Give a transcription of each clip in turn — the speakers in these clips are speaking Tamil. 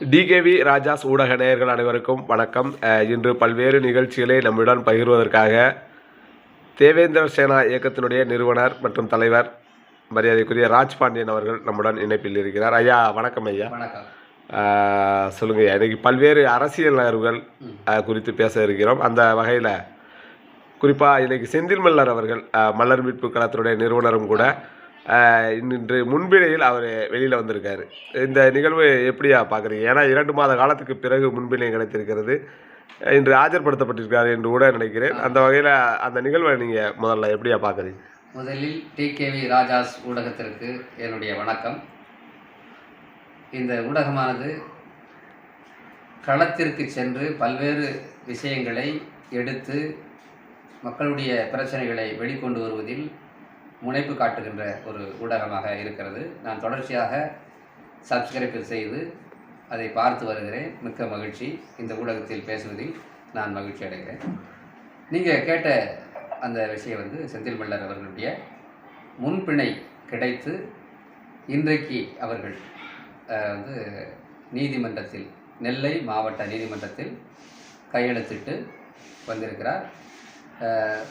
டிகேவி ராஜாஸ் ஊடக நேயர்கள் அனைவருக்கும் வணக்கம். இன்று பல்வேறு நிகழ்ச்சிகளை நம்முடன் பகிர்வதற்காக தேவேந்திர சேனா இயக்கத்தினுடைய நிறுவனர் மற்றும் தலைவர் மரியாதைக்குரிய ராஜ் பாண்டியன் அவர்கள் நம்முடன் இணைப்பில் இருக்கிறார். ஐயா வணக்கம் ஐயா. வணக்கம். சொல்லுங்க ஐயா. இன்னைக்கு பல்வேறு அரசியல் நகர்வுகள் குறித்து பேச இருக்கிறோம். அந்த வகையில் குறிப்பாக இன்னைக்கு செந்தில் மல்லர் அவர்கள் அஹ், மல்லர் மீட்பு கழகத்தினுடைய நிறுவனரும் கூட இன்று முன்பிணையில் அவர் வெளியில் வந்திருக்காரு. இந்த நிகழ்வு எப்படியா பார்க்குறீங்க ஏன்னா இரண்டு மாத காலத்துக்கு பிறகு முன்பிணை கிடைத்திருக்கிறது. இன்று ஆஜர்படுத்தப்பட்டிருக்காரு என்று கூட நினைக்கிறேன். அந்த வகையில் அந்த நிகழ்வை நீங்கள் முதல்ல எப்படியா பார்க்குறீங்க முதலில் டிகேவி ராஜாஸ் ஊடகத்திற்கு என்னுடைய வணக்கம். இந்த ஊடகமானது களத்திற்கு சென்று பல்வேறு விஷயங்களை எடுத்து மக்களுடைய பிரச்சனைகளை வெளிக்கொண்டு வருவதில் முனைப்பு காட்டுகின்ற ஒரு ஊடகமாக இருக்கிறது. நான் தொடர்ச்சியாக சப்ஸ்கிரைப் செய்து அதை பார்த்து வருகிறேன். மிக்க மகிழ்ச்சி. இந்த ஊடகத்தில் பேசுவதில் நான் மகிழ்ச்சி அடைகிறேன். நீங்கள் கேட்ட அந்த விஷயம் வந்து செந்தில் மல்லர் அவர்களுடைய முன்பிணை கிடைத்து இன்றைக்கு அவர்கள் வந்து நீதிமன்றத்தில் நெல்லை மாவட்ட நீதிமன்றத்தில் கையெழுத்திட்டு வந்திருக்கிறார்.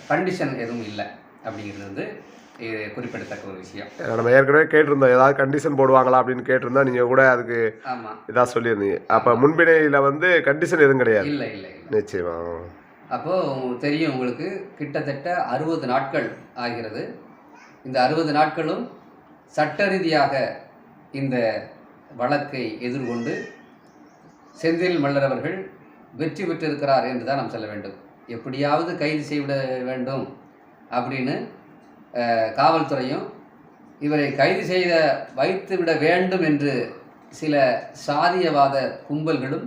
கண்டிஷன் எதுவும் இல்லை அப்படிங்கிறது வந்து இது குறிப்பிடத்தக்க ஒரு விஷயம். நம்ம ஏற்கனவே கேட்டிருந்தோம் ஏதாவது கண்டிஷன் போடுவாங்களா அப்படின்னு கேட்டிருந்தா நீங்கள் கூட அதுக்கு ஆமாம் இதாக சொல்லியிருந்தீங்க. அப்போ முன்பிணையில் வந்து கண்டிஷன் எதுவும் கிடையாது. இல்லை இல்லை நிச்சயமா. அப்போது தெரியும் உங்களுக்கு கிட்டத்தட்ட அறுபது நாட்கள் ஆகிறது. இந்த அறுபது நாட்களும் சட்ட ரீதியாக இந்த வழக்கை எதிர்கொண்டு செந்தில் மல்லர் அவர்கள் வெற்றி பெற்றிருக்கிறார் என்று தான் நாம் சொல்ல வேண்டும். எப்படியாவது கைது செய்விட வேண்டும் அப்படின்னு காவல்துறையும் இவரை கைது செய்த வைத்துவிட வேண்டும் என்று சில சாதியவாத கும்பல்களும்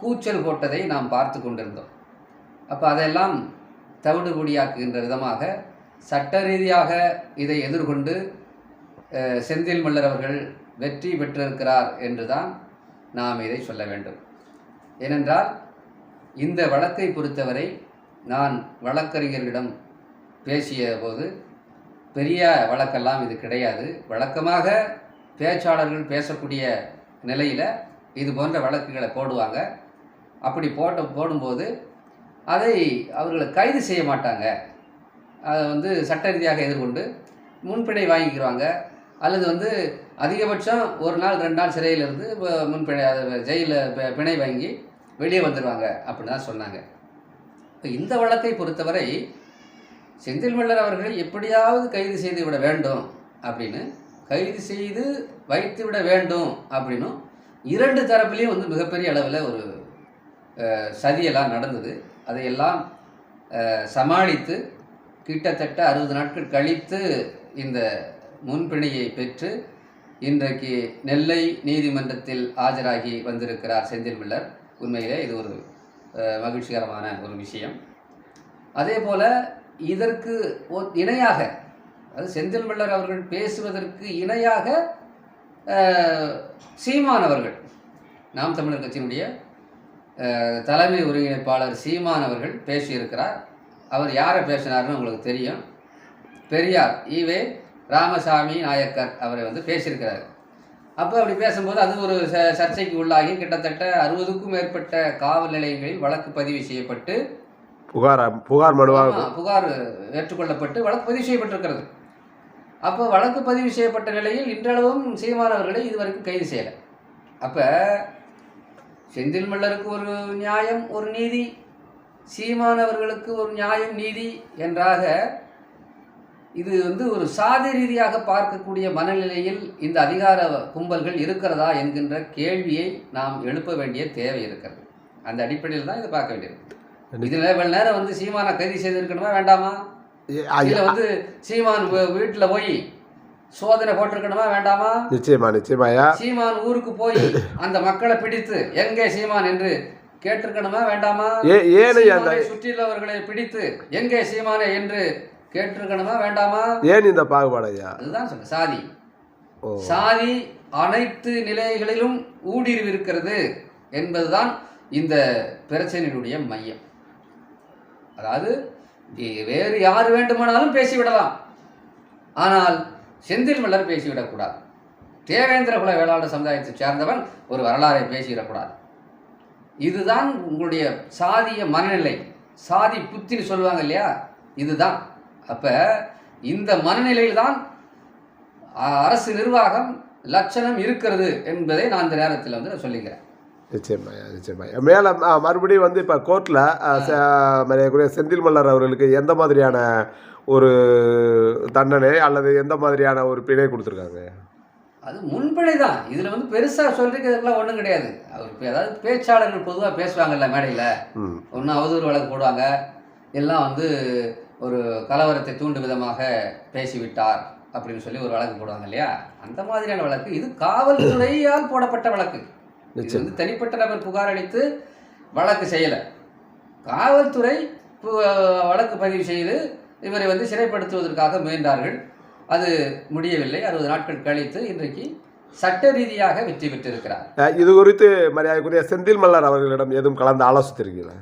கூச்சல் போட்டதை நாம் பார்த்து கொண்டிருந்தோம். அப்போ அதெல்லாம் தவிடுபொடியாக்குகின்ற விதமாக சட்ட ரீதியாக இதை எதிர்கொண்டு செந்தில் மல்லர் அவர்கள் வெற்றி பெற்றிருக்கிறார் என்று தான் நாம் இதை சொல்ல வேண்டும். ஏனென்றால் இந்த வழக்கை பொறுத்தவரை நான் வழக்கறிஞர்களிடம் பேசிய போது பெரிய வழக்கெல்லாம் இது கிடையாது. வழக்கமாக பேச்சாளர்கள் பேசக்கூடிய நிலையில் இது போன்ற வழக்குகளை போடுவாங்க. அப்படி போட்ட போடும்போது அதை அவர்களை கைது செய்ய மாட்டாங்க. அதை வந்து சட்ட ரீதியாக எதிர்கொண்டு முன்பிணை வாங்கிக்கிறாங்க. அல்லது வந்து அதிகபட்சம் ஒரு நாள் ரெண்டு நாள் சிறையில் இருந்து இப்போ முன்பிணை ஜெயிலில் பிணை வாங்கி வெளியே வந்துடுவாங்க அப்படின்னு தான் சொன்னாங்க. இப்போ இந்த வழக்கை பொறுத்தவரை செந்தில் மல்லர் அவர்களை எப்படியாவது கைது செய்து விட வேண்டும் அப்படின்னு கைது செய்து வைத்து விட வேண்டும் அப்படின்னும் இரண்டு தரப்புலேயும் வந்து மிகப்பெரிய அளவில் ஒரு சதியெல்லாம் நடந்தது. அதையெல்லாம் சமாளித்து கிட்டத்தட்ட அறுபது நாட்கள் கழித்து இந்த முன்பிணையை பெற்று இன்றைக்கு நெல்லை நீதிமன்றத்தில் ஆஜராகி வந்திருக்கிறார் செந்தில் மல்லர். உண்மையிலே இது ஒரு மகிழ்ச்சிகரமான ஒரு விஷயம். அதே போல் இதற்கு இணையாக அது செந்தில் மல்லர் அவர்கள் பேசுவதற்கு இணையாக சீமான் அவர்கள் நாம் தமிழர் கட்சியினுடைய தலைமை ஒருங்கிணைப்பாளர் சீமான் அவர்கள் பேசியிருக்கிறார். அவர் யாரை பேசினார்னு உங்களுக்கு தெரியும். பெரியார் ஈவே ராமசாமி நாயக்கர் அவரை வந்து பேசியிருக்கிறார். அப்போ அப்படி பேசும்போது அது ஒரு ச- சர்ச்சைக்கு உள்ளாகி கிட்டத்தட்ட அறுபதுக்கும் மேற்பட்ட காவல் நிலையங்களில் வழக்கு பதிவு செய்யப்பட்டு புகார் புகார் மனுவாக புகார் ஏற்றுக்கொள்ளப்பட்டு வழக்கு பதிவு செய்யப்பட்டிருக்கிறது. அப்போ வழக்கு பதிவு செய்யப்பட்ட நிலையில் இன்றளவும் சீமான் அவர்களை இதுவரைக்கும் கைது செய்யலை. அப்போ செந்தில் மல்லருக்கு ஒரு நியாயம் ஒரு நீதி சீமான் அவர்களுக்கு ஒரு நியாயம் நீதி என்றாக இது வந்து ஒரு சாதி ரீதியாக பார்க்கக்கூடிய மனநிலையில் இந்த அதிகார கும்பல்கள் இருக்கிறதா என்கின்ற கேள்வியை நாம் எழுப்ப வேண்டிய தேவை இருக்கிறது. அந்த அடிப்படையில் தான் இதை பார்க்க வேண்டியது இதுல இவ்வளவு நேரம் வந்து சீமானை கைது செய்திருக்கணுமா வேண்டாமா? இதுல வந்து சீமான் வீட்டுல போய் சோதனை போட்டிருக்கணுமா வேண்டாமா? நிச்சயமா நிச்சயமாயா சீமான் ஊருக்கு போய் அந்த மக்களை பிடித்து எங்கே சீமான் என்று கேட்டிருக்கணுமா வேண்டாமா? சுற்றியுள்ளவர்களை பிடித்து எங்கே சீமானே என்று கேட்டிருக்கணுமா வேண்டாமா? ஏன் இந்த பாகுபாடு ஐயா? அதுதான் சொல்ல சாதி. சாதி அனைத்து நிலைகளிலும் ஊடுருவி இருக்கிறது என்பதுதான் இந்த பிரச்சனையினுடைய மையம். அதாவது வேறு யார் வேண்டுமானாலும் பேசிவிடலாம். ஆனால் செந்தில் மல்லர் பேசிவிடக்கூடாது. தேவேந்திர குல வேளாளர் சமுதாயத்தைச் சேர்ந்தவன் ஒரு வரலாறை பேசிவிடக்கூடாது. இதுதான் உங்களுடைய சாதிய மனநிலை. சாதி புத்தின்னு சொல்லுவாங்க இல்லையா? இதுதான். அப்போ இந்த மனநிலையில் தான் அரசு நிர்வாகம் லட்சணம் இருக்கிறது என்பதை நான் இந்த நேரத்தில் வந்து நான் சொல்லிக்கிறேன். நிச்சயமாய்யா நிச்சயமாய்யா. மேலே மறுபடியும் வந்து இப்போ கோர்ட்டில் மரியாதைக்குரிய செந்தில் மல்லர் அவர்களுக்கு எந்த மாதிரியான ஒரு தண்டனை அல்லது எந்த மாதிரியான ஒரு பிணை கொடுத்துருக்காங்க? அது முன்பிணை தான். இதில் வந்து பெருசாக சொல்றதுக்கெல்லாம் ஒன்றும் கிடையாது. அவர் அதாவது பேச்சாளர்கள் பொதுவாக பேசுவாங்கல்ல மேடையில். ம். ஒன்று அவதூறு வழக்கு போடுவாங்க. எல்லாம் வந்து ஒரு கலவரத்தை தூண்டும் விதமாக பேசிவிட்டார் அப்படின்னு சொல்லி ஒரு வழக்கு போடுவாங்க இல்லையா? அந்த மாதிரியான வழக்கு. இது காவல்துறையால் போடப்பட்ட வழக்கு. இது வந்து தனிப்பட்ட நபர் புகார் அளித்து வழக்கு செய்யலை. காவல்துறை வழக்கு பதிவு செய்து இவரை வந்து சிறைப்படுத்துவதற்காக முயன்றார்கள். அது முடியவில்லை. அறுபது நாட்கள் கழித்து இன்றைக்கு சட்ட ரீதியாக வெற்றி பெற்றிருக்கிறார். இது குறித்து மரியாதைக்குரிய செந்தில் மல்லர் அவர்களிடம் எதுவும் கலந்து ஆலோசித்திருக்கீங்களா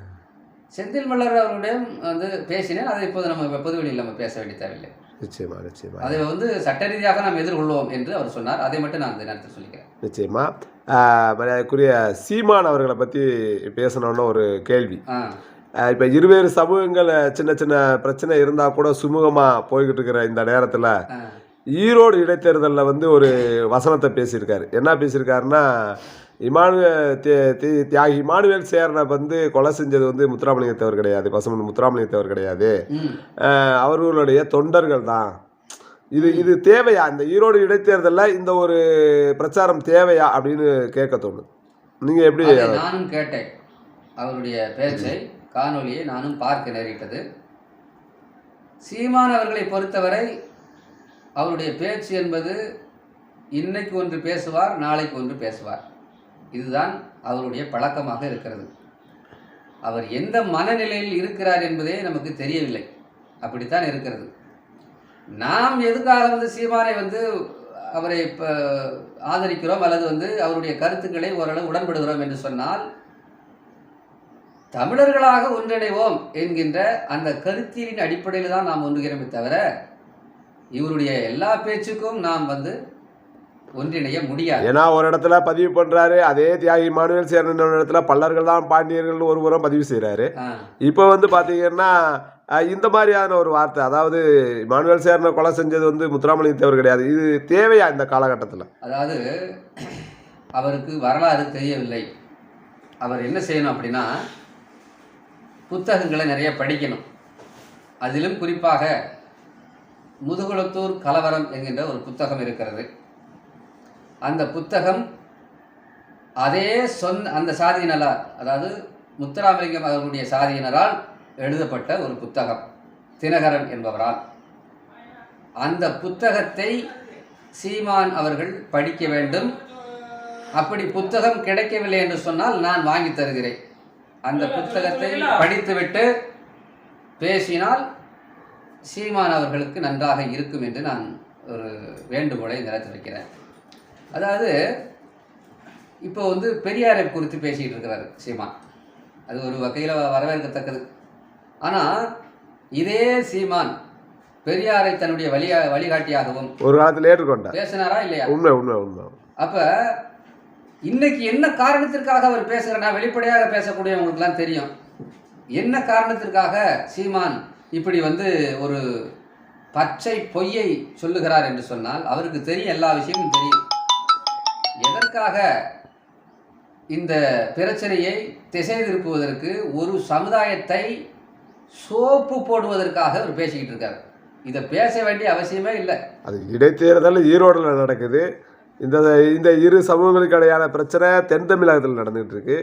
செந்தில் மல்லர் அவருடன் வந்து பேசினேன். அதை இப்போது நம்ம பொதுவெளியில் நம்ம பேச வேண்டிய தேவையில்லை. நிச்சயமா நிச்சயமா. அதை வந்து சட்ட ரீதியாக நாம் எதிர்கொள்வோம் என்று அவர் சொன்னார். அதை மட்டும் நான் இந்த நேரத்தில் சொல்லிக்கிறேன். நிச்சயமா. மரியாதைக்குரிய சீமான் அவர்களை பற்றி பேசணும்னு ஒரு கேள்வி. இப்போ இருவேறு சமூகங்கள் சின்ன சின்ன பிரச்சனை இருந்தால் கூட சுமூகமாக போய்கிட்டு இருக்கிற இந்த நேரத்தில். ஈரோடு இடைத்தேர்தலில் வந்து ஒரு வசனத்தை பேசியிருக்காரு. என்ன பேசியிருக்காருன்னா இமானுவேல் தியாகி இமானுவேல் சேர்னை வந்து கொலை செஞ்சது வந்து முத்துராமலிங்கத்தவர் கிடையாது பசுமன் முத்துராமலிங்கத்தவர் கிடையாது. அவர்களுடைய தொண்டர்கள் தான். இது இது தேவையா? இந்த ஈரோடு இடைத்தேர்தலில் இந்த ஒரு பிரச்சாரம் தேவையா அப்படின்னு கேட்க தோணுது. நீங்கள் எப்படி நானும் கேட்டேன். அவருடைய பேச்சை காணொளியை நானும் பார்க்க நேரிட்டது. சீமான் அவர்களை பொறுத்தவரை அவருடைய பேச்சு என்பது இன்னைக்கு ஒன்று பேசுவார் நாளைக்கு ஒன்று பேசுவார். இதுதான் அவருடைய பழக்கமாக இருக்கிறது. அவர் எந்த மனநிலையில் இருக்கிறார் என்பதே நமக்கு தெரியவில்லை. அப்படித்தான் இருக்கிறது. நாம் எதுக்காக வந்து சீமானை வந்து அவரை இப்போ ஆதரிக்கிறோம் அல்லது வந்து அவருடைய கருத்துக்களை ஓரளவு உடன்படுகிறோம் என்று சொன்னால் தமிழர்களாக ஒன்றிணைவோம் என்கின்ற அந்த கருத்தியலின் அடிப்படையில் தான் நாம் ஒன்றுகிறோமே தவிர இவருடைய எல்லா பேச்சுக்கும் நாம் வந்து ஒன்றிணைய முடியாது. ஏன்னா ஒரு இடத்துல பதிவு பண்ணுறாரு அதே தியாகி இமானுவேல் சேர்ந்த ஒரு இடத்துல பல்லர்கள் தான் பாண்டியர்கள் ஒரு புறம் பதிவு செய்கிறாரு ஆ, இப்போ வந்து பார்த்தீங்கன்னா அஹ், இந்த மாதிரியான ஒரு வார்த்தை. அதாவது இமானுவேல் சேர்ன கொலை செஞ்சது வந்து முத்துராமலிங்க தேவர் கிடையாது. இது தேவையா இந்த காலகட்டத்தில்? அதாவது அவருக்கு வரலாறு தெரியவில்லை. அவர் என்ன செய்யணும் அப்படின்னா புத்தகங்களை நிறைய படிக்கணும். அதிலும் குறிப்பாக முதுகுளத்தூர் கலவரம் என்கின்ற ஒரு புத்தகம் இருக்கிறது. அந்த புத்தகம் அதே சொன் அந்த சாதியினரால் அதாவது முத்துராமலிங்கம் அவர்களுடைய சாதியினரால் எழுதப்பட்ட ஒரு புத்தகம். தினகரன் என்பவரால். அந்த புத்தகத்தை சீமான் அவர்கள் படிக்க வேண்டும். அப்படி புத்தகம் கிடைக்கவில்லை என்று சொன்னால் நான் வாங்கி தருகிறேன். அந்த புத்தகத்தை படித்துவிட்டு பேசினால் சீமான் அவர்களுக்கு நன்றாக இருக்கும் என்று நான் ஒரு வேண்டுகோளை இந்த வைக்கிறேன் அதாவது இப்போ வந்து பெரியாரை குறித்து பேசிகிட்டு இருக்கிறார் சீமான். அது ஒரு வகையில் வரவேற்கத்தக்கது. ஆனால் இதே சீமான் பெரியாரை தன்னுடைய வழி வழிகாட்டியாகவும் ஒரு காலத்தில் ஏற்றுக்கொண்டார். பேசினாரா இல்லையா? உண்மை உண்மை உண்மை. அப்ப இன்னைக்கு என்ன காரணத்திற்காக அவர் பேசுகிறனா வெளிப்படையாக பேசக்கூடியவங்களுக்குலாம் தெரியும். என்ன காரணத்திற்காக சீமான் இப்படி வந்து ஒரு பச்சை பொய்யை சொல்லுகிறார் என்று சொன்னால் அவருக்கு தெரியும் எல்லா விஷயமும் தெரியும். எதற்காக இந்த பிரச்சனையை திசை திருப்புவதற்கு ஒரு சமுதாயத்தை சோப்பு போடுவதற்காக அவர் பேசிக்கிட்டு இருக்கார். இதை பேச வேண்டிய அவசியமே இல்லை. அது இடைத்தேர்தல் ஈரோடில் நடக்குது. இந்த இந்த இரு சமூகங்களுக்கு இடையான பிரச்சனை தென் தமிழகத்தில் நடந்துகிட்டு இருக்கு.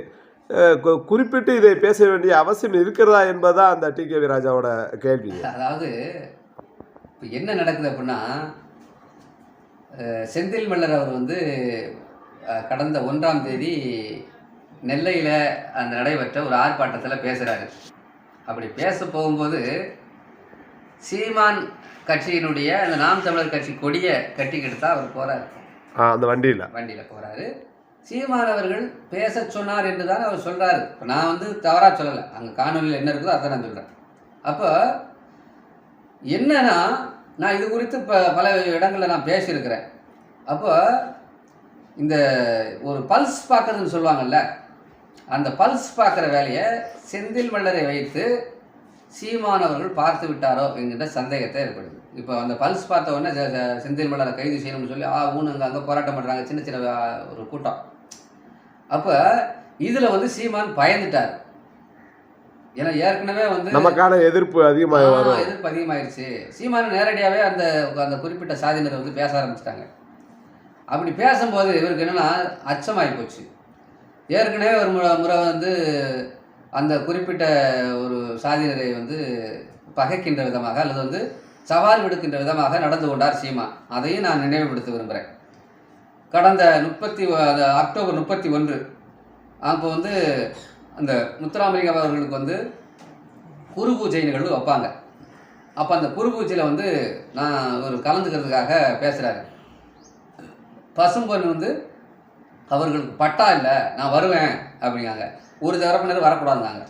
குறிப்பிட்டு இதை பேச வேண்டிய அவசியம் இருக்கிறதா என்பதுதான் அந்த டி கே ராஜாவோட கேள்வி. அதாவது இப்போ என்ன நடக்குது அப்படின்னா செந்தில் மல்லர் அவர் வந்து கடந்த ஒன்றாம் தேதி நெல்லையில் அந்த நடைபெற்ற ஒரு ஆர்ப்பாட்டத்தில் பேசுகிறாரு அப்படி பேச போகும்போது சீமான் கட்சியினுடைய அந்த நாம் தமிழர் கட்சி கொடியை கட்டிக்கிட்டு தான் அவர் போகிறார் அந்த வண்டியில். வண்டியில் போகிறாரு சீமான் அவர்கள் பேச சொன்னார் என்று தான் அவர் சொல்கிறாரு இப்போ நான் வந்து தவறாக சொல்லலை. அங்கே காணொலியில் என்ன இருக்குதோ அதை நான் சொல்கிறேன் அப்போ என்னன்னா நான் இது குறித்து இப்போ பல இடங்களில் நான் பேசியிருக்கிறேன். அப்போ இந்த ஒரு பல்ஸ் பார்க்கறதுன்னு சொல்லுவாங்கல்ல அந்த பல்ஸ் பார்க்குற வேலையை செந்தில் மல்லரை வைத்து சீமானவர்கள் பார்த்து விட்டாரோ என்கின்ற சந்தேகத்தை ஏற்படுது. இப்போ அந்த பல்ஸ் பார்த்த உடனே செந்தில் மல்லரை கைது செய்யணும்னு சொல்லி ஆ ஊனு அங்கே அங்கே போராட்டம் பண்ணுறாங்க சின்ன சின்ன ஒரு கூட்டம். அப்போ இதில் வந்து சீமான் பயந்துட்டார். ஏன்னா ஏற்கனவே வந்து நமக்கான எதிர்ப்பு அதிகமாக வரும். எதிர்ப்பு அதிகமாயிருச்சு. சீமான் நேரடியாகவே அந்த அந்த குறிப்பிட்ட சாதியினரை வந்து பேச ஆரம்பிச்சிட்டாங்க. அப்படி பேசும்போது இவருக்கு என்னன்னா அச்சமாகி போச்சு. ஏற்கனவே ஒரு முறை முறை வந்து அந்த குறிப்பிட்ட ஒரு சாதியினரை வந்து பகைக்கின்ற விதமாக அல்லது வந்து சவால் விடுக்கின்ற விதமாக நடந்து கொண்டார் சீமா. அதையும் நான் நினைவுபடுத்த விரும்புகிறேன் கடந்த முப்பத்தி அக்டோபர் முப்பத்தி ஒன்று அப்போ வந்து அந்த முத்துராமலிங்கம் அவர்களுக்கு வந்து குரு பூஜை நிகழ்வு வைப்பாங்க. அப்போ அந்த குரு பூஜையில் வந்து நான் ஒரு கலந்துக்கிறதுக்காக பேசுகிறாரு பசும்பொன் வந்து அவர்களுக்கு பட்டா இல்லை நான் வருவேன் அப்படிங்காங்க ஒரு தரப்பினர் வரக்கூடாதுனாங்க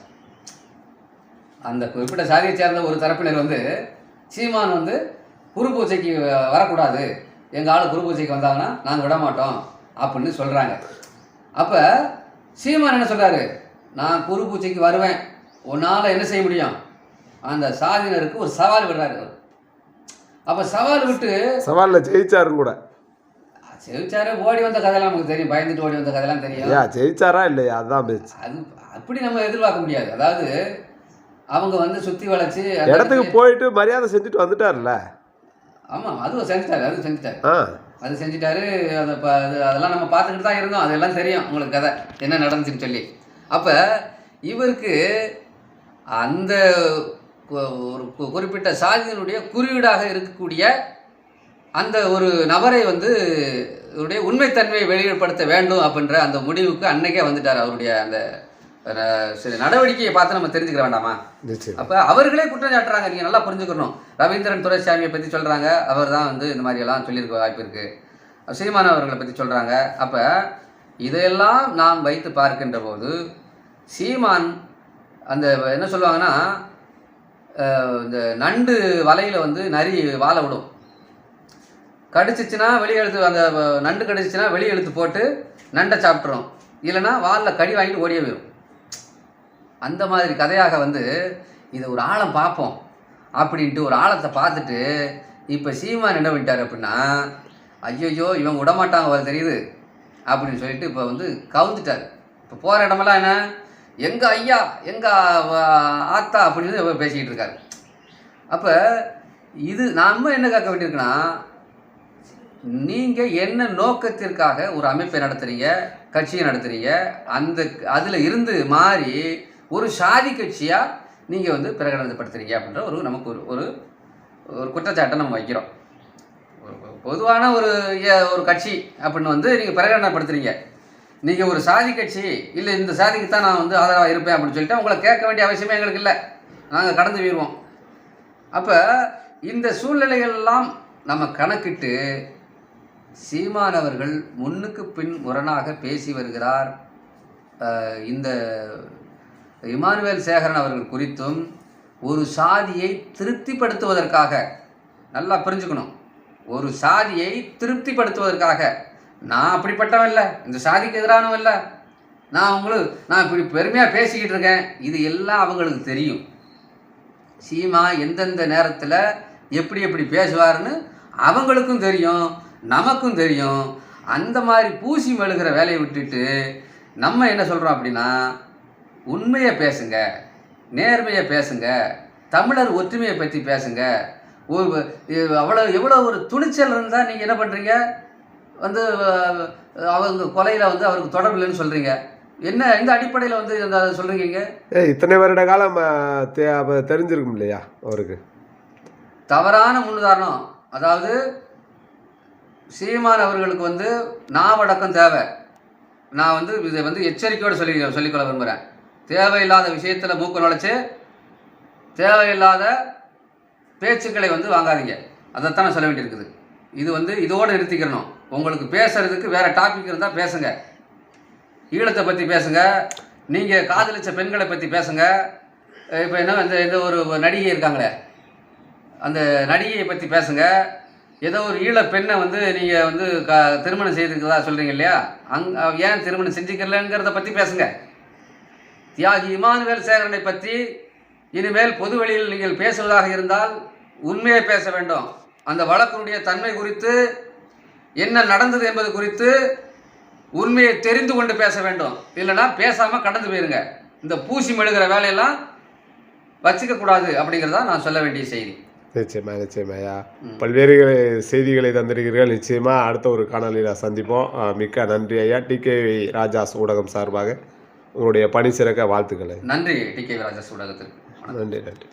அந்த குறிப்பிட்ட சாதியை சேர்ந்த ஒரு தரப்பினர் வந்து சீமான் வந்து குரு பூஜைக்கு வரக்கூடாது. எங்கள் ஆள் குரு பூஜைக்கு வந்தாங்கன்னா நாங்கள் விட மாட்டோம் அப்படின்னு சொல்கிறாங்க அப்போ சீமான் என்ன சொல்கிறாரு நான் குரு பூஜைக்கு வருவேன். உன்னால் என்ன செய்ய முடியும்? அந்த சாதியினருக்கு ஒரு சவால் விடுறாரு அவர். அப்போ சவால் விட்டு சவாலில் ஜெயிச்சாரு கூட. செவிச்சாரு ஓடி வந்த கதையெல்லாம் நமக்கு தெரியும். பயந்துட்டு ஓடி வந்த கதையெல்லாம் தெரியும். ஏன் ஜெயிச்சாரா இல்லையா? அதுதான் பேச்சு. அது அப்படி நம்ம எதிர்பார்க்க முடியாது. அதாவது அவங்க வந்து சுத்தி வளைச்சு இடத்துக்கு போயிட்டு மரியாதை செஞ்சுட்டு வந்துட்டார்ல ஆமாம் அதுவும் செஞ்சுட்டாரு அதுவும் செஞ்சுட்டாரு. அது செஞ்சுட்டாரு அதை ப அது அதெல்லாம் நம்ம பார்த்துக்கிட்டு தான் இருந்தோம். அதெல்லாம் தெரியும் உங்களுக்கு கதை என்ன நடந்துச்சுன்னு சொல்லி. அப்போ இவருக்கு அந்த ஒரு குறிப்பிட்ட சாதியினுடைய குறியீடாக இருக்கக்கூடிய அந்த ஒரு நபரை வந்து அவருடைய உண்மைத்தன்மையை வெளிப்படுத்த வேண்டும் அப்படின்ற அந்த முடிவுக்கு அன்னைக்கே வந்துட்டார் அவருடைய அந்த சரி நடவடிக்கையை பார்த்து நம்ம தெரிஞ்சுக்க வேண்டாமா? அப்போ அவர்களே குற்றம் சாட்டுறாங்க நீங்கள் நல்லா புரிஞ்சுக்கணும். ரவீந்திரன் துரைசாமியை பற்றி சொல்கிறாங்க அவர் தான் வந்து இந்த மாதிரி எல்லாம் சொல்லியிருக்க வாய்ப்பு இருக்குது சீமான் அவர்களை பற்றி சொல்கிறாங்க அப்போ இதையெல்லாம் நாம் வைத்து பார்க்கின்ற போது சீமான் அந்த என்ன சொல்லுவாங்கன்னா இந்த நண்டு வலையில் வந்து நரி வாழை விடும். கடிச்சிச்சுன்னா வெளியே எழுத்து அந்த நண்டு கடிச்சிச்சுன்னா வெளியே எழுத்து போட்டு நண்டை சாப்பிட்றோம் இல்லைன்னா வாலில் கடி வாங்கிட்டு ஓடியே போயிடும் அந்த மாதிரி கதையாக வந்து இதை ஒரு ஆழம் பார்ப்போம் அப்படின்ட்டு ஒரு ஆழத்தை பார்த்துட்டு இப்போ சீமான் என்ன பண்ணிட்டார் அப்படின்னா ஐயோ இவன் விடமாட்டாங்க வர தெரியுது அப்படின்னு சொல்லிட்டு இப்போ வந்து கவுந்துட்டார். இப்போ போகிற இடமெல்லாம் என்ன? எங்கள் ஐயா எங்கள் ஆத்தா அப்படின்னு பேசிக்கிட்டு இருக்காரு. அப்போ இது நம்ம என்ன கேட்க வேண்டியிருக்குன்னா நீங்கள் என்ன நோக்கத்திற்காக ஒரு அமைப்பை நடத்துகிறீங்க கட்சியை நடத்துகிறீங்க அந்த அதில் இருந்து மாறி ஒரு சாதி கட்சியாக நீங்கள் வந்து பிரகடனப்படுத்துகிறீங்க அப்படின்ற ஒரு நமக்கு ஒரு ஒரு ஒரு குற்றச்சாட்டை நம்ம வைக்கிறோம். ஒரு பொதுவான ஒரு ஒரு கட்சி அப்படின்னு வந்து நீங்கள் பிரகடனப்படுத்துகிறீங்க நீங்கள் ஒரு சாதி கட்சி இல்லை இந்த சாதிக்கு தான் நான் வந்து ஆதரவாக இருப்பேன் அப்படின்னு சொல்லிட்டு உங்களை கேட்க வேண்டிய அவசியமே எங்களுக்கு இல்லை. நாங்கள் கடந்து போயிடுவோம் அப்போ இந்த சூழ்நிலைகள்லாம் நம்ம கணக்கிட்டு சீமான் அவர்கள் முன்னுக்கு பின் முரணாக பேசி வருகிறார். இந்த இமானுவேல் சேகரன் அவர்கள் குறித்தும் ஒரு சாதியை திருப்திப்படுத்துவதற்காக நல்லா புரிஞ்சுக்கணும். ஒரு சாதியை திருப்திப்படுத்துவதற்காக நான் அப்படிப்பட்டவன் இல்லை இந்த சாதிக்கு எதிரானவன் இல்லை. நான் உங்களுக்கு நான் இப்படி பெருமையாக பேசிக்கிட்டு இருக்கேன். இது எல்லாம் அவங்களுக்கு தெரியும். சீமா எந்தெந்த நேரத்தில் எப்படி எப்படி பேசுவார்னு அவங்களுக்கும் தெரியும். நமக்கும் தெரியும். அந்த மாதிரி பூசி மெழுகிற வேலையை விட்டுட்டு நம்ம என்ன சொல்கிறோம் அப்படின்னா உண்மையை பேசுங்க நேர்மையை பேசுங்க தமிழர் ஒற்றுமையை பற்றி பேசுங்க. ஒரு அவ்வளோ எவ்வளோ ஒரு துணிச்சல் இருந்தால் நீங்கள் என்ன பண்ணுறீங்க வந்து அவங்க கொலையில் வந்து அவருக்கு தொடர்பு இல்லைன்னு சொல்கிறீங்க என்ன எந்த அடிப்படையில் வந்து இந்த சொல்கிறீங்க இத்தனை வருட காலம் தெரிஞ்சிருக்கும் இல்லையா அவருக்கு? தவறான முன்னுதாரணம். அதாவது சீமான் அவர்களுக்கு வந்து நாவடக்கம் தேவை. நான் வந்து இதை வந்து எச்சரிக்கையோடு சொல்லி சொல்லிக்கொள்ள விரும்புகிறேன் தேவையில்லாத விஷயத்தில் மூக்கு நுழைச்சி தேவையில்லாத பேச்சுக்களை வந்து வாங்காதீங்க. அதைத்தான் நான் சொல்ல வேண்டியிருக்குது. இது வந்து இதோடு நிறுத்திக்கிறணும் உங்களுக்கு பேசுகிறதுக்கு வேறு டாபிக் இருந்தால் பேசுங்க. ஈழத்தை பற்றி பேசுங்க. நீங்கள் காதலிச்ச பெண்களை பற்றி பேசுங்க. இப்போ என்ன இந்த இந்த ஒரு நடிகை இருக்காங்களே? அந்த நடிகையை பற்றி பேசுங்க. ஏதோ ஒரு ஈழ பெண்ணை வந்து நீங்கள் வந்து க திருமணம் செய்திருக்கிறதா சொல்கிறீங்க இல்லையா? அங் ஏன் திருமணம் செஞ்சுக்கலங்கிறத பற்றி பேசுங்க. தியாகி இமானுவேல் சேகரனை பற்றி இனிமேல் பொது வெளியில் நீங்கள் பேசுவதாக இருந்தால் உண்மையை பேச வேண்டும். அந்த வழக்கினுடைய தன்மை குறித்து என்ன நடந்தது என்பது குறித்து உண்மையை தெரிந்து கொண்டு பேச வேண்டும். இல்லைன்னா பேசாமல் கடந்து போயிருங்க. இந்த பூசி மெழுகிற வேலையெல்லாம் வச்சுக்கக்கூடாது அப்படிங்கிறதா நான் சொல்ல வேண்டிய செய்தி. நிச்சயமா நிச்சயமாயா பல்வேறு செய்திகளை தந்திருக்கிறீர்கள். நிச்சயமா அடுத்த ஒரு காணொலியில் சந்திப்போம். மிக்க நன்றி ஐயா. டிகே ராஜாஸ் ஊடகம் சார்பாக உங்களுடைய பணி சிறக்க வாழ்த்துக்களை. நன்றி டி. கே. ராஜஸ் ஊடகத்திற்கு. நன்றி நன்றி.